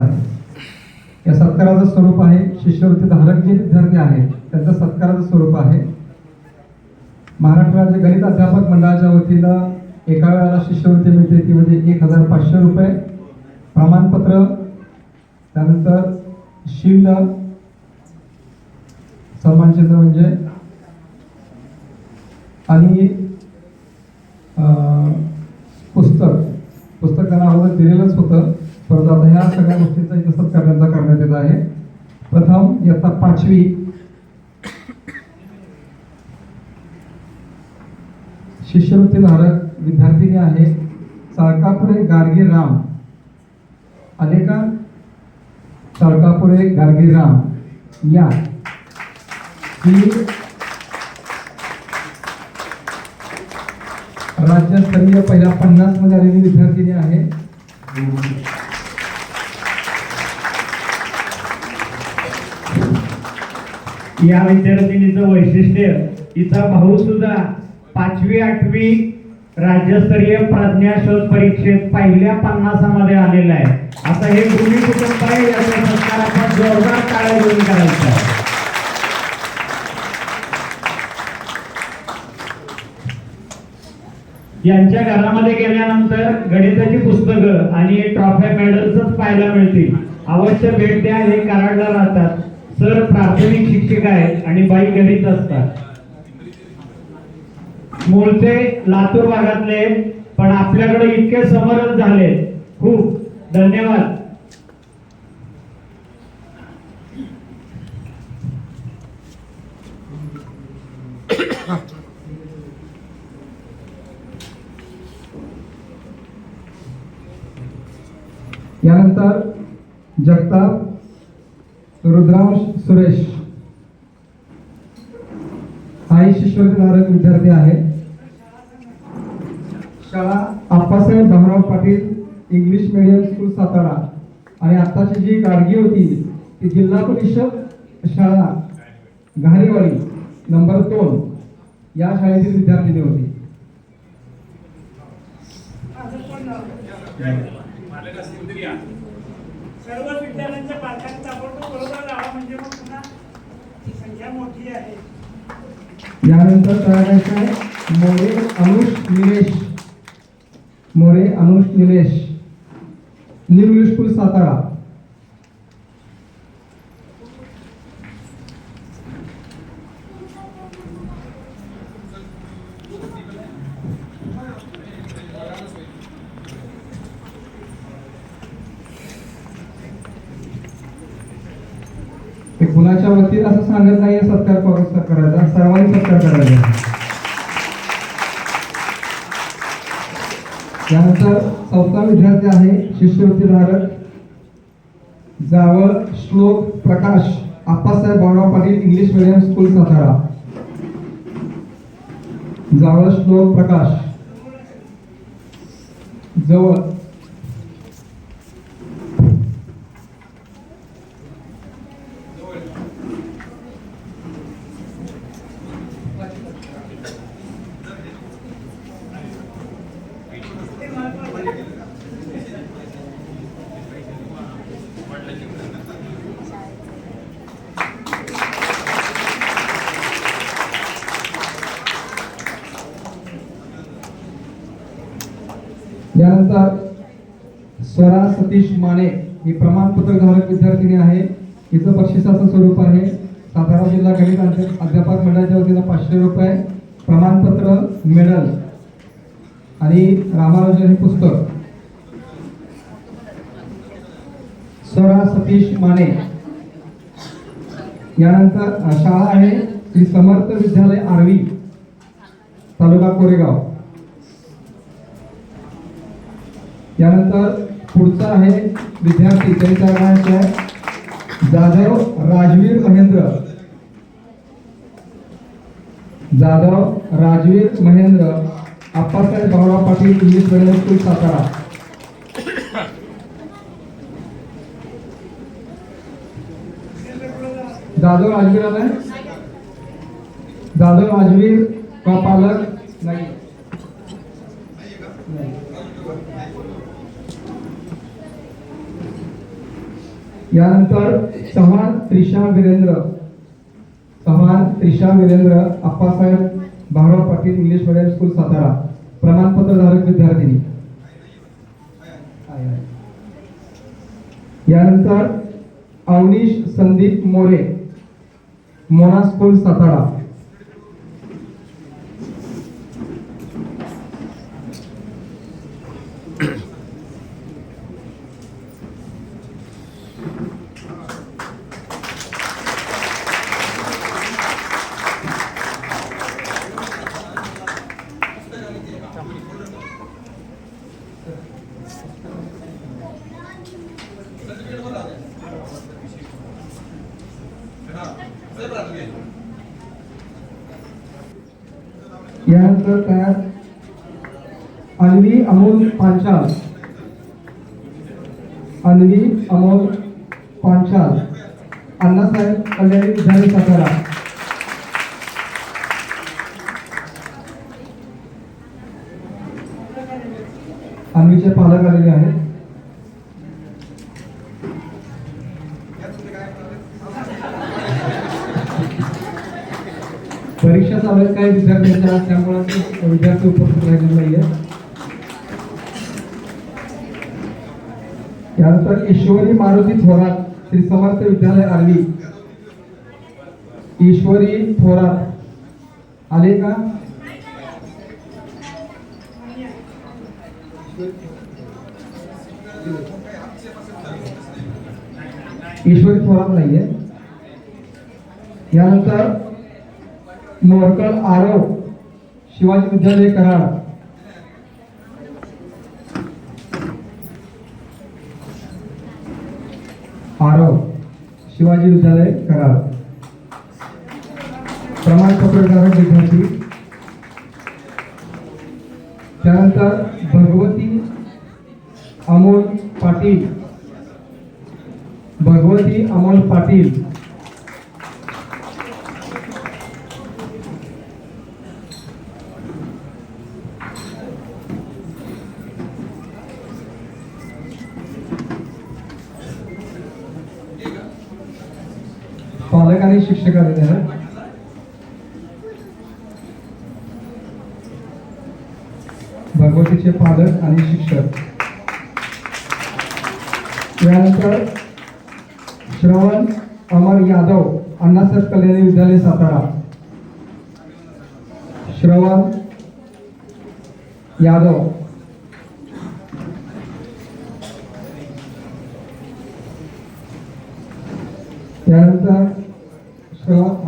या सत्काराचं स्वरूप आहे. शिष्यवृत्ती धारक जे विद्यार्थी आहेत त्यांचं सत्काराचं स्वरूप आहे. महाराष्ट्र राज्य गणित अध्यापक मंडळाच्या वतीनं एका वेळेला शिष्यवृत्ती मिळते ती म्हणजे एक हजार पाचशे रुपये. प्रमाणपत्र त्यानंतर शिल्ड सन्मानचिन्ह म्हणजे आणि पुस्तक. पुस्तक त्यांना अगोदर दिलेलंच होतं. परंतु आता ह्या सगळ्या गोष्टीचा इथं सत्कार करण्यात येत आहे. प्रथम इयत्ता पाचवी. शिष्यवृत्ती धारक विद्यार्थिनी आहे चाळकापुरे गाडगे राम. आले का? चाळकापुरे गाडगे राम. या. ही राज्यस्तरीय पहिल्या पन्नासमध्ये आलेली विद्यार्थिनी आहे. या विद्यार्थिनीचं वैशिष्ट्य तिचा भाऊ सुद्धा पाचवी आठवी राज्यस्तरीय प्रज्ञाशोध परीक्षेत पहिल्या पन्नासामध्ये आलेला आहे. आता हे दोन्ही कुटुंब आहे याचा सत्कार आपण जोरदार टाळ्या देऊन करायचा यांच्या घरामध्ये गेल्यानंतर गणिताची पुस्तकं आणि ट्रॉफ्या मेडल्सच पाहायला मिळतील. अवश्य भेट द्या हे कराडला राहतात. सर प्राथमिक शिक्षक आहेत आणि बाई घरीच असतात. मूळचे लातूर भागातले पण आपल्याकडे इतके समरस झाले खूप धन्यवाद. यानंतर जगताप रुद्रांश सुरेश. हाही शिष्यवृत्ती धारक विद्यार्थी आहे. शाळा Appasaheb Bhaurao Patil English medium school Satara. आणि आत्ताची जी गाडगी होती ती जिल्हा परिषद शाळा घारीवाडी नंबर दोन या शाळेतील विद्यार्थिनी होती. सर्व विद्यालय यानंतर करायचं आहे More Anush Nilesh. More Anush Nilesh. New English school Satara हे कुणाच्या असं सांगत नाही सत्कार करून करायचा सर्वांनी सत्कार करायचा. त्यानंतर चौथा विद्यार्थी आहे शिष्यवृत्ती धारक Jawal Shlok Prakash Appasaheb Bavrao Patil English medium school Satara. Jawal Shlok Prakash. जवळ यानंतर स्वरा सतीश माने ही प्रमाणपत्र धारक विद्यार्थिनी आहे. तिचं बक्षिसाचं स्वरूप आहे. सातारा जिल्हा गणित अध्यापक मंडळाच्या वतीनं पाचशे रुपये प्रमाणपत्र मेडल आणि रामानुजन हे पुस्तक. स्वरा सतीश माने. यानंतर शाळा आहे. श्री समर्थ विद्यालय आर्वी तालुका कोरेगाव. यानंतर पुढचा आहे विद्यार्थी त्यांच्या Jadhav Rajveer Mahendra. Jadhav Rajveer Mahendra. Appasaheb Bhaurao Patil English medium school Satara. Jadhav Rajveer आलाय? जाधव राजवीर का पालक? नाही. यानंतर Chavan Trisha Virendra. Chavan Trisha Virendra Appasaheb Bhaurao Patil English medium school Satara. प्रमाणपत्र धारक विद्यार्थिनी. यानंतर अवनीश संदीप मोरे मोना स्कूल सातारा. यानंतर तयार अन्वी अमोल पांचाल अन्वी अमोल पांचाल अण्णासाहेब कल्याणी विद्यालय सातारा. अन्वीचे पालक आलेले आहेत. परीक्षा चालू आहेत. काही विद्यार्थ्यांच्या त्यामुळे विद्यार्थी उपस्थित राहिलेले नाहीये. त्यानंतर ईश्वरी मारुती थोरात श्री समर्थ विद्यालय आर्वी. ईश्वरी थोरात आले का? ईश्वरी थोरात नाहीये. यानंतर मोरकल आरव शिवाजी विद्यालय कराड. आरव शिवाजी विद्यालय कराड. प्रमाणपत्र धारक विद्यार्थी त्यानंतर भगवती अमोल पाटील. भगवती अमोल पाटील. काही शिक्षकांनी शिक्षक भगवतीचे पालक आणि शिक्षक. त्यानंतर श्रवण अमर यादव अण्णासाहेब कल्याणी विद्यालय सातारा. श्रवण यादव. त्यानंतर pronto.